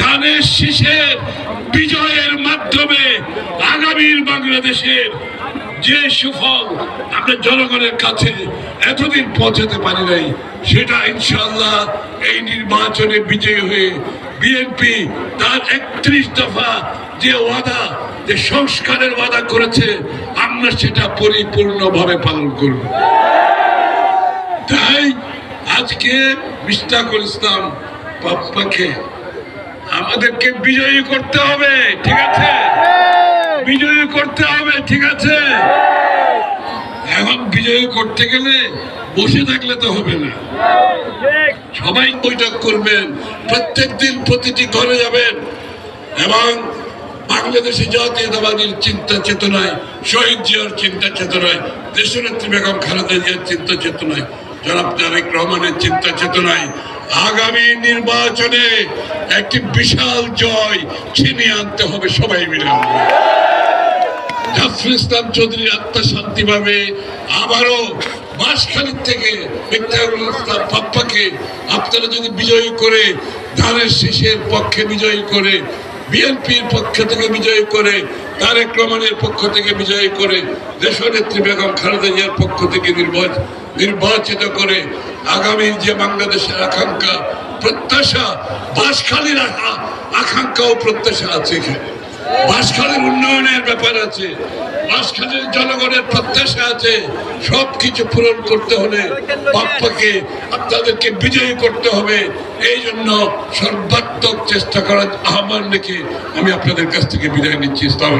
ধানের শীষে বিজয়ের মাধ্যমে আগামীর বাংলাদেশের যে সুফল আমরা জনগণের কাছে এতদিন পৌঁছাতে পারি নাই, সেটা ইনশাল্লাহ এই নির্বাচনে বিজয়ী হয়ে বিএনপি তার একত্রিশ দফা যে ওয়াদা, যে সংস্কারের ওয়াদা করেছে, আমরা সেটা পরিপূর্ণভাবে পালন করব। তাই আজকে মিস্তাকুল ইসলাম পাপ্পাকে আমাদেরকে বিজয়ী করতে হবে, ঠিক আছে? বিজয়ী করতে হবে, ঠিক আছে? এখন বিজয়ী করতে গেলে বসে থাকলে তো হবে না। সবাই বৈঠক করবেন, প্রত্যেক দিন প্রতিটি ঘরে যাবেন এবং বাংলাদেশি জাতীয়তাবাদীর চিন্তা চেতনায়, শহীদ জিয়ার চিন্তা চেতনায়, দেশনেত্রী বেগম খালেদা জিয়ার চিন্তা চেতনায়, জনাব তারেক রহমানের চিন্তা চেতনায় আগামী নির্বাচনে একটি বিশাল জয় ছিনিয়ে আনতে হবে সবাই মিলে। জাফর ইসলাম চৌধুরীর আত্মা শান্তি পাবে। আবারও বাঁশখালীর থেকে ইসলাম পাপ্পাকে আপনারা যদি বিজয়ী করে, ধানের শীষের পক্ষে বিজয়ী করে বিএনপির পক্ষ থেকে বিজয়ী করে, তারেক রহমানের পক্ষ থেকে বিজয়ী করে, দেশনেত্রী বেগম খালেদা জিয়ার পক্ষ থেকে নির্বাচিত করে, আগামী যে বাংলাদেশের আকাঙ্ক্ষা, প্রত্যাশা বাসখালীর আশা আকাঙ্ক্ষা ও প্রত্যাশা আছে এখানে। বাঁশখালীর উন্নয়নের ব্যাপার আছে, মাঝখানে জনগণের প্রত্যাশা আছে। সব কিছু পূরণ করতে হলে বাপ্পাকে আপনাদেরকে বিজয়ী করতে হবে। এই জন্য সর্বাত্মক চেষ্টা করার আহ্বান রেখে আমি আপনাদের কাছ থেকে বিদায় নিচ্ছি। ইসলাম